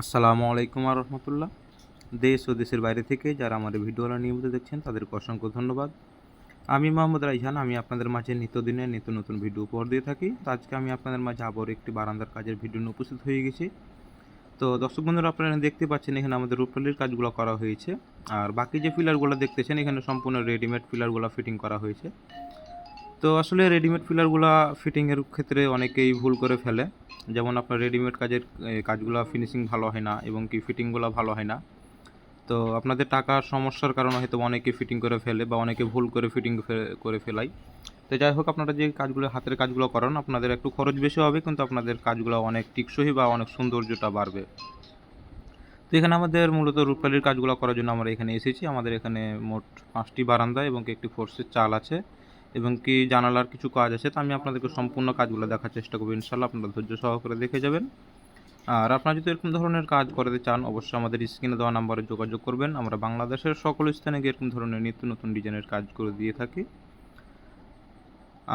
আসসালামু আলাইকুম আর রহমতুল্লাহ। দেশ ও দেশের বাইরে থেকে যারা আমার এই ভিডিওগুলো নিয়মিত দেখছেন, তাদেরকে অসংখ্য ধন্যবাদ। আমি মোহাম্মদ রাইহান, আমি আপনাদের মাঝে নিত্যদিনের নিত্য নতুন ভিডিও উপহার দিয়ে থাকি। তো আজকে আমি আপনাদের মাঝে আবার একটি বারান্দার কাজের ভিডিও নিয়ে উপস্থিত হয়ে গেছি। তো দর্শক বন্ধুরা, আপনারা দেখতে পাচ্ছেন এখানে আমাদের রূপটলির কাজগুলো করা হয়েছে। আর বাকি যে ফিলারগুলো দেখতেছেন, এখানে সম্পূর্ণ রেডিমেড ফিলারগুলো ফিটিং করা হয়েছে। তো আসলে রেডিমেড ফিলারগুলো ফিটিংয়ের ক্ষেত্রে অনেকেই ভুল করে ফেলে। যেমন আপনার রেডিমেড কাজের কাজগুলো ফিনিশিং ভালো হয় না এবং কি ফিটিংগুলো ভালো হয় না। তো আপনাদের টাকার সমস্যার কারণে হয়তো অনেকে ফিটিং করে ফেলে বা অনেকে ভুল করে ফিটিং করে ফেলাই। তো যাই হোক, আপনারা যে কাজগুলো, হাতের কাজগুলো করেন, আপনাদের একটু খরচ বেশি হবে, কিন্তু আপনাদের কাজগুলো অনেক টিকসই বা অনেক সৌন্দর্যটা বাড়বে। তো এখানে আমাদের মূলত রূপকালির কাজগুলো করার জন্য আমরা এখানে এসেছি। আমাদের এখানে মোট পাঁচটি বারান্দা এবং একটি ফোর্সের চাল আছে। এবং কি জানালার কিছু কাজ আছে, তো আমি আপনাদেরকে সম্পূর্ণ কাজগুলো দেখার চেষ্টা করব ইনশাল্লাহ আপনারা ধৈর্য সহকারে দেখে যাবেন। আর আপনারা যদি এরকম ধরনের কাজ করতে চান, অবশ্যই আমাদের স্ক্রিনে দেওয়া নাম্বারে যোগাযোগ করবেন। আমরা বাংলাদেশের সকল স্থানে গিয়ে এরকম ধরনের নিত্য নতুন ডিজাইনের কাজ করে দিয়ে থাকি।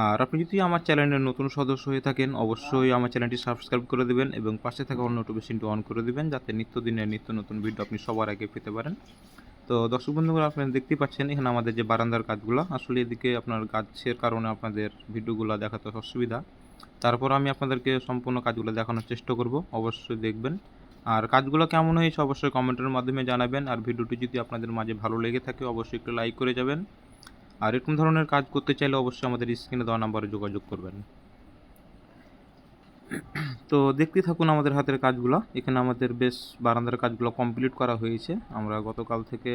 আর আপনি যদি আমার চ্যানেলের নতুন সদস্য হয়ে থাকেন, অবশ্যই আমার চ্যানেলটি সাবস্ক্রাইব করে দেবেন এবং পাশে থাকা অন্য নোটিফিকেশনটি অন করে দেবেন, যাতে নিত্যদিনের নিত্য নতুন ভিডিও আপনি সবার আগে পেতে পারেন। তো দর্শক বন্ধুরা আপনারা দেখতেই পাচ্ছেন এখানে আমাদের যে বারান্দার কাজগুলো আসলে এদিকে আপনার গাছের কারণে আপনাদের ভিডিওগুলো দেখাতে অসুবিধা। তারপর আমি আপনাদেরকে সম্পূর্ণ কাজগুলো দেখানোর চেষ্টা করব, অবশ্যই দেখবেন। আর কাজগুলো কেমন হয়েছে অবশ্যই কমেন্টের মাধ্যমে জানাবেন। আর ভিডিওটি যদি আপনাদের মাঝে ভালো লেগে থাকে, অবশ্যই একটু লাইক করে যাবেন। আর এরকম ধরনের কাজ করতে চাইলে অবশ্যই আমাদের স্ক্রিনে দেওয়া নাম্বারে যোগাযোগ করবেন। তো দেখতে থাকুন আমাদের হাতের কাজগুলো। এখানে আমাদের বেশ বারান্দার কাজগুলো কমপ্লিট করা হয়েছে। আমরা গতকাল থেকে,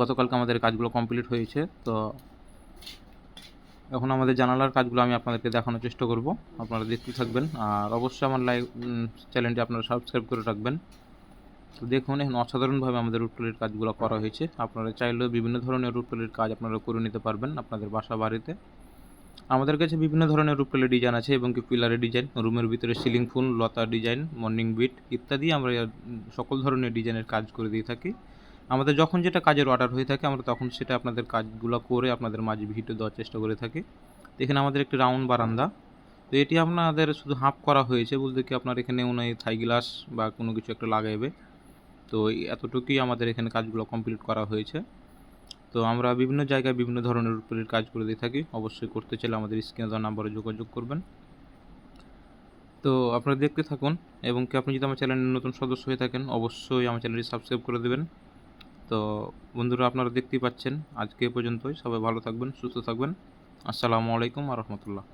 গতকালকে আমাদের কাজগুলো কমপ্লিট হয়েছে। তো এখন আমাদের জানালার কাজগুলো আমি আপনাদেরকে দেখানোর চেষ্টা করব। আপনারা দেখতে থাকবেন। আর অবশ্যই আমার লাইভ চ্যানেলটি আপনারা সাবস্ক্রাইব করে রাখবেন। তো দেখুন, এখন অসাধারণভাবে আমাদের রুটটলির কাজগুলো করা হয়েছে। আপনারা চাইলেও বিভিন্ন ধরনের রুটটলির কাজ আপনারা করে নিতে পারবেন আপনাদের বাসা বাড়িতে। আমাদের কাছে বিভিন্ন ধরনের রূপকালের ডিজাইন আছে এবং কি পিলারের ডিজাইন রুমের ভিতরে সিলিং ফুল, লতা ডিজাইন মর্নিং বিট ইত্যাদি আমরা সকল ধরনের ডিজাইনের কাজ করে দিয়ে থাকি। আমাদের যখন যেটা কাজের অর্ডার হয়ে থাকে, আমরা তখন সেটা আপনাদের কাজগুলো করে আপনাদের মাঝে ভিডিও দেওয়ার চেষ্টা করে থাকি। এখানে আমাদের একটি রাউন্ড বারান্দা। তো এটি আপনাদের শুধু হাফ করা হয়েছে বলতে কি আপনার এখানে উনি থাই গ্লাস বা কোনো কিছু একটা লাগাইবে। তো এতটুকুই আমাদের এখানে কাজগুলো কমপ্লিট করা হয়েছে। তো আমরা বিভিন্ন জায়গায় বিভিন্ন ধরনের উপরের কাজ করে দিয়ে থাকি। অবশ্যই করতে চাইলে আমাদের স্ক্রিনে দেওয়া নাম্বারে যোগাযোগ করবেন। তো আপনারা দেখতে থাকুন এবং কি আপনি যদি আমার চ্যানেলের নতুন সদস্য হয়ে থাকেন, অবশ্যই আমার চ্যানেলটি সাবস্ক্রাইব করে দেবেন। তো বন্ধুরা, আপনারা দেখতেই পাচ্ছেন আজকে এ পর্যন্তই। সবাই ভালো থাকবেন, সুস্থ থাকবেন। আসসালামু আলাইকুম আ রহমতুল্লাহ।